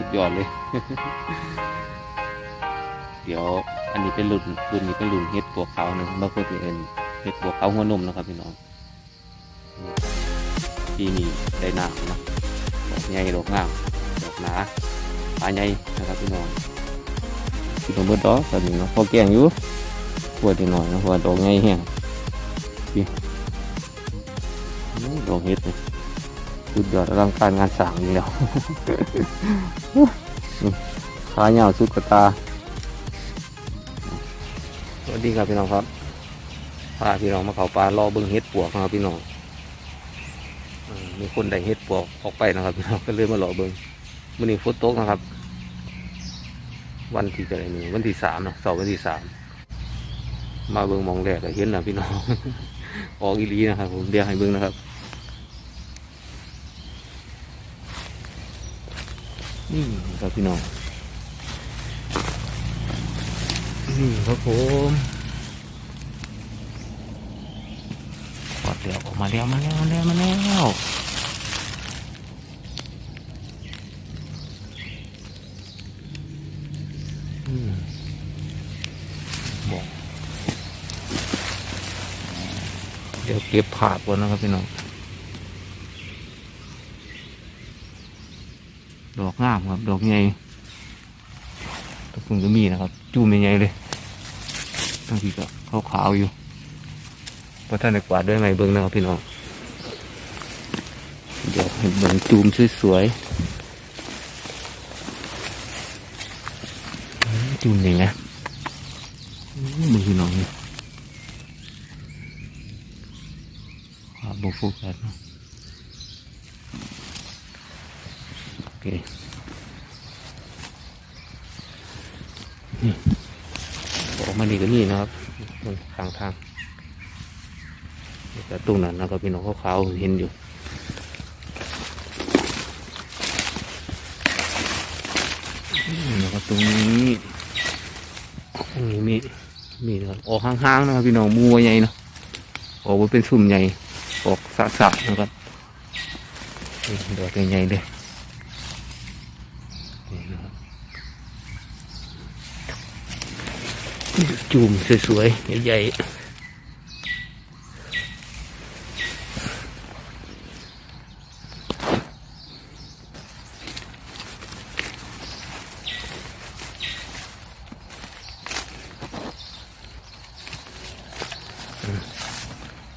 สุดยอดเลย เดี๋ยวอันนี้เป็นรุ่นรุ่นนี้เป็นรุ่นเฮ็ดปวกขาหนึ่งบางคนที่เอ็นเฮ็ดปวกขาหัวนมนะครับพี่น้องที่นี่ได้น้ำนะดอกใหญ่ดอกงามดอกหนาปลาใหญ่นะครับพี่น้องพี่น้องเบิดดอกตอนนี้เนาะพอแกงอยู่ปวดนิดหน่อยนะเพราะว่าดอกใหญ่แห้งพี่ดอกเฮ็ดเนี่ย สุดยอดอลังการงานสร้างนี่แล้วขาเหยาวสุดกระตา สวัสดีครับพี่น้องครับพาพี่น้องมาเขาปลารอเบิ้งเห็ดปวกครับพี่น้องมีคนได้เห็ดปวกออกไปนะครับพี่น้องก็เลยมารอเบิ้งวันนี้ฝนตกนะครับ วันที่จะอะไรนี่วันที่สามเนาะเสาร์วันที่สามมาเบิ้งมองแรกก็เห็นนะพี่น้องออกอีหลีนะครับผมเดี๋ยวให้เบิ้งนะครับ นี่ครับพี่น้อง นี่ครับผมกอดเดี๋ยวออกมาแล้วมาแล้วมาแล้วมาแล้วบอกเดี๋ยวเก็บผาดก่อนนะครับพี่น้อง ดอกงามครับ ดอกใหญ่ตะกุนก็มีนะครับจูมใหญ่ๆเลยทั้งทีก็ขาวๆอยู่เพราะท่านกวาดด้วยไหมเบิ้งนะครับพี่น้องเดี๋ยวให้เบิ้งจูมสวยๆอืมจูมนี่นะอืมเบิ้งพี่น้องนี่ครับบโฟกัสเนาะโอ เคออกมาดีก็นี่นะครับบนทางทางแต่ตรงนั้นนะครับพี่น้องขาวๆเห็นอยู่นะครับตรงนี้ตรงนี้มีมีนะครับออกห่างๆนะครับพี่น้องมัวใหญ่นะออกมาเป็นสุ่มใหญ่ออกสะๆนะครับดอกใหญ่ๆเลยนี่นะครับ จูมสวยๆ ใหญ่ๆ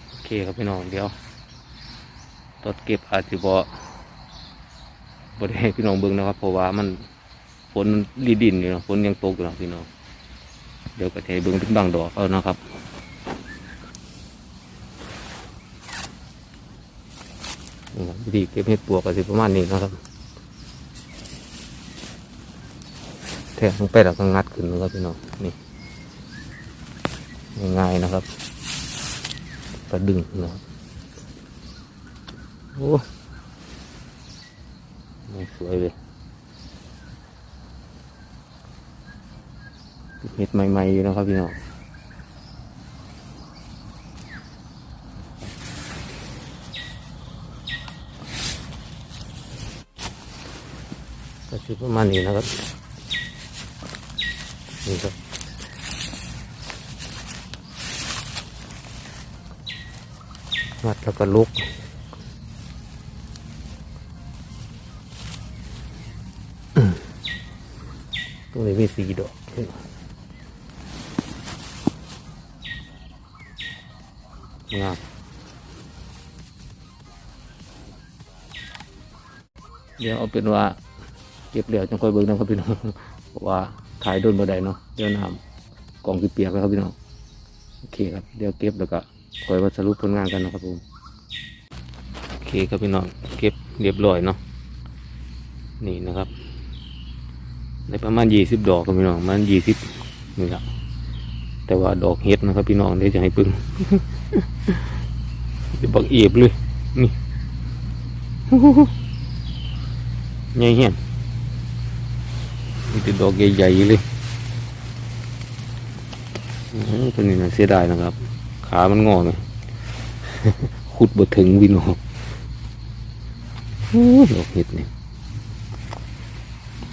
โอเคครับพี่น้องเดี๋ยวตดเก็บอาจจะบ่บ่ได้ให้พี่น้องเบิ่งนะครับ เพราะว่ามันฝนมันรีดินอยู่เนาะฝนยังตกอยู่เนาะพี่น้อง เดี๋ยวก็จะให้เบิ้งเป็นบางดอกเอานะครับวิธีเก็บเห็ดปวกก็สิประมาณนี้นะครับแทงลงไปแล้วก็งัดขึ้นนะครับพี่น้องนี่ง่ายๆนะครับก็ดึงนะครับโอ้สวยเลย เห็ดใหม่ๆอยู่นะครับพี่น้องก็คือประมาณนี้นะครับนี่ครับมัดแล้วก็ลุกตรงนี้มีสีดอก งามเดี๋ยวเอาเป็นว่า เก็บเหลียวจังค่อยเบิ่งนะครับพี่น้องเพราะว่าถ่ายโดนบ่ได้เนาะเดี๋ยวน้ำกล่องสิเปียกแล้วครับพี่น้องโอเคครับเดี๋ยวเก็บแล้วก็คอยมาสรุปผลงานกันนะครับผมโอเคครับพี่น้องเก็บเรียบร้อยเนาะนี่นะครับในประมาณยี่สิบดอกครับพี่น้องประมาณยี่สิบนี่ครับแต่ว่าดอกเห็ดนะครับพี่น้องเดี๋ยวจะให้ปึง บักเอียบเลย นี่ใหญ่เหี้ยนมีแต่ดอกใหญ่ๆเลยอื้อหือตัวนี้นะเสียดายนะครับ ขามันงอไหมขุดบดถึงวินออกดอกเห็ดนี่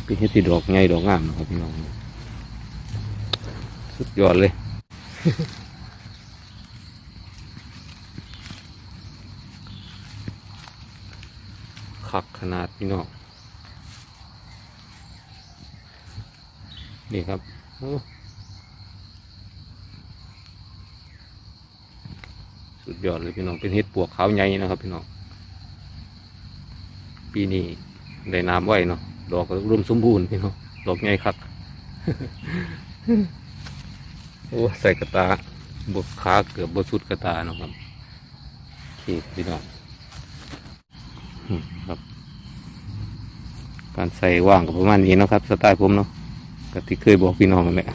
เป็นเฮ็ดที่ดอกใหญ่ดอกงามนะครับพี่น้อง สุดยอดเลย คักขนาดพี่น้องนี่ครับสุดยอดเลยพี่น้องเป็นเห็ดปวกขาวใหญ่นะครับพี่น้องปีนี้ได้น้ำไว้เนาะดอกร่มสมบูรณ์พี่น้องดอกใหญ่คักโอ้ใส่กระตาบวกขาเกือบบวสุดกระตาเนาะครับโอเคพี่น้อง ครับ การใส่ว่างกับประมาณนี้นะครับสไตล์ผมเนาะก็ที่เคยบอกพี่น้องนั่นแหละ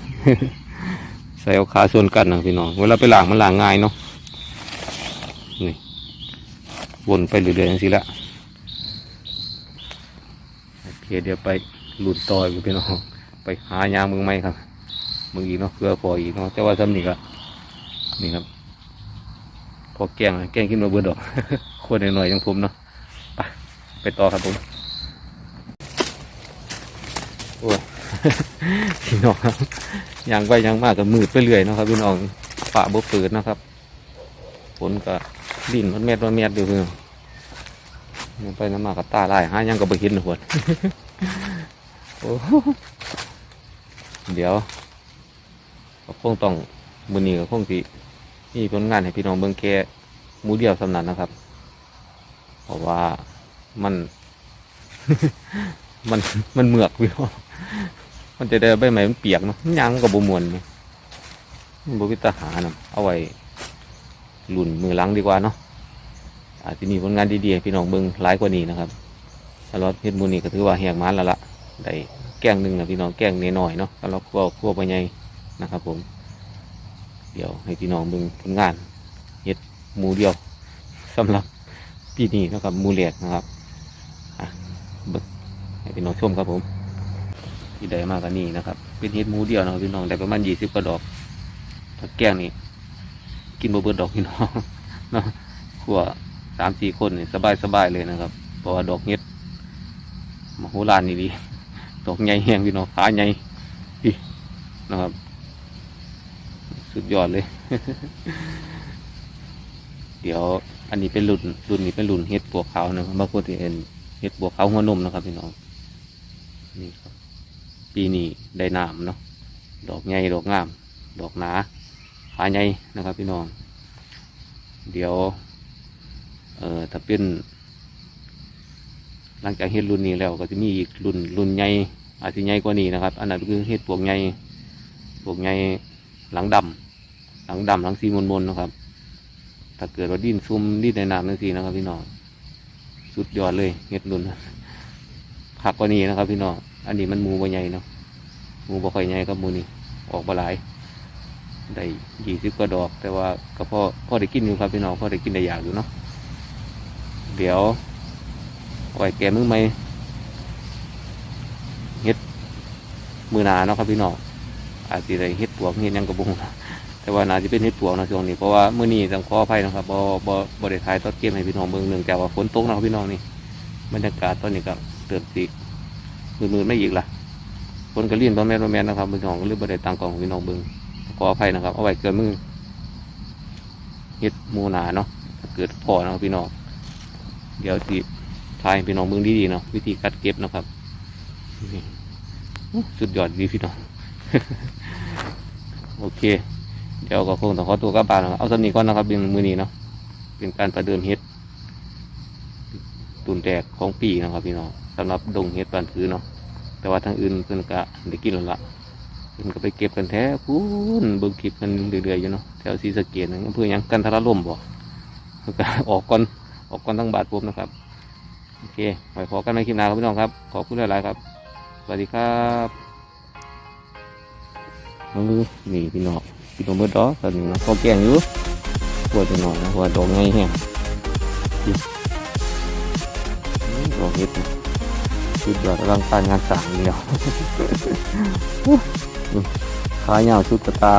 ใส่เอาขาส่วนกันนะพี่น้อง เวลาไปล้างมันล้างง่ายเนาะนี่วนไปเรื่อยๆอย่างนี้ละโอเคเดี๋ยวไปหลุดต่อยพี่น้อง ไปหายางมึงไหมครับมึงอีกเนาะเพื่อพออีกเนาะแต่ว่าทำนี่ก็นี่ครับพอแกงแกงกินมาเบื่อดอกคนหน่อยๆอย่างผมเนาะ ไปต่อครับผมโอ้ยพี่น้องครับยังไปยังมากกับมืดไปเรื่อยนะครับพี่น้องฝ่าบ่เปิดนะครับฝนก็ดินมันเม็ดมันเม็ดอยู่พี่องยังไปน้ำมากกับตาลายหายังกับไปเห็นหนวดโอ้เดี๋ยวก็คงต้องมือนี้ก็คงสิมีผลงานให้พี่น้องเบิ่งแค่มูเดียวสำนันนะครับ เพราะว่า มัน มันมันเหมือกพี่น้องมันจะได้ใบไม้มันเปียกเนาะยังกับบมวนเนาะมันบวิตาหาเนาะเอาไว้หลุนมือหลังดีกว่าเนาะอาจจะมีผลงานดีๆพี่น้องเบิ่งหลายกว่านี้นะครับสำหรับเพชรมูนี่ก็ถือว่าแหกมันแล้วละได้แก้งหนึ่งนะพี่น้องแก้งน้อยเนาะสำหรับครัวครัวไปใหญ่นะครับ ผม เดี๋ยวให้พี่น้องเบิ่งผลงานเฮ็ดมูเดียวสำหรับปีนี้นะครับมูเหลียกนะครับ เบิกให้พี่น้องชมครับผมที่ได้มากกว่านี้นะครับ เป็นเฮ็ดหมูเดียวนะครับพี่น้องได้ประมาณยี่สิบกว่าดอกถ้าแกงนี่กินบ่เบิดดอกพี่น้องเนาะขัวสามสี่คนนี่สบายสบายๆเลยนะครับเพราะว่าดอกเฮ็ดมโหฬารนี่ดีดอกใหญ่แห้งพี่น้องขาใหญ่พี่นะครับ สุดยอดเลย เดี๋ยวอันนี้เป็นรุ่นรุ่นนี้เป็นรุ่นเฮ็ดบัวขาวนะครับบางคนที่เห็น เฮ็ดบัวขาวหัวนมนะครับพี่น้องนี่ครับปีนี้ได้น้ำเนาะดอกใหญ่ดอกงาม ดอกหนาขาใหญ่นะครับพี่น้อง เดี๋ยวเอ่อถ้าเป็น หลังจากเฮ็ดรุ่นนี้แล้วก็จะมีอีกรุ่นรุ่นใหญ่อาจจะใหญ่กว่านี้นะครับ อันนั้นคือเฮ็ดปวกใหญ่ปวกใหญ่หลังดำหลังดำหลังสีมนๆนะครับ ถ้าเกิดว่าดินซุ่มดินในน้ำนั่นสินะครับพี่น้อง สุดยอดเลยเห็ดนุ่นผักกว่านี้นะครับ พี่น้องอันนี้มันมูบ่ใหญ่เนาะมูบ่ค่อยใหญ่ครับมูนี่ออกบ่หลายได้ยี่สิบกว่าดอก แต่ว่าก็พ่อพ่อได้กินอยู่ครับพี่น้องพ่อได้กินได้อยากอยู่เนาะเดี๋ยวไว้แกมือไหมเฮ็ดมือหนาเนาะครับพี่น้องอาจจะได้เฮ็ดปวกเฮ็ดยังกระบุง แต่ว่าน่าจะเป็นเห็ดปวกนะช่วงนี้เพราะว่ามื้อนี้ต้องขออภัยนะครับบ่บ่บ่ได้ถ่ายตอนเกมให้พี่น้องเบิ่งเนื่องจากว่าฝนตกนะครับพี่น้องนี่บรรยากาศตอนนี้ก็เติมสีมืดๆไม่อีกละฝนก็ลื่นบ่แม่นบ่แม่นะครับพี่น้องก็เลยบ่ได้ตังกล้องพี่น้องเบิ่งขออภัยนะครับ เอาไว้เกินมือเฮ็ดมูหนาเนาะเกิดพอนะครับพี่น้องเดี๋ยวสิถ่ายพี่น้องเบิ่งดีๆเนาะวิธีคัดเก็บนะครับนี่สุดยอดดีพี่น้องโอเค เดี๋ยวก็คงต้องขอตัวกลับบ้านนะครับเอาสำนีก่อนนะครับเป็นมือนี้เนาะเป็นการประเดิมเฮ็ดตุนแตกของปีนะครับพี่น้องสำหรับดงเฮ็ดบานพื้นเนาะแต่ว่าทางอื่นเพิ่นก็ได้กินแล้วละเพิ่นก็ไปเก็บกันแท้พูนเบิ่งคลิปกันเรื่อยๆอยู่เนาะแถวศรีสะเกษนะเพื่อยังกันทะละล่มบ่เพิ่นก็ออกก่อนออกก่อนทั้งบาทปุ๊บนะครับโอเคไว้พอกันในคลิปหน้าครับพี่น้องครับขอบคุณหลายๆครับสวัสดีครับมือนี่พี่น้อง กิน้อเบิดดอกตอนนี้นะพอแกงอยู่ปวดจะหน่อยนะเพราะว่าดอกไงแห้งนี่ดอกเห็ดนะสุดยอดอลังกายงานสางเดียวขายาวชุดกระตา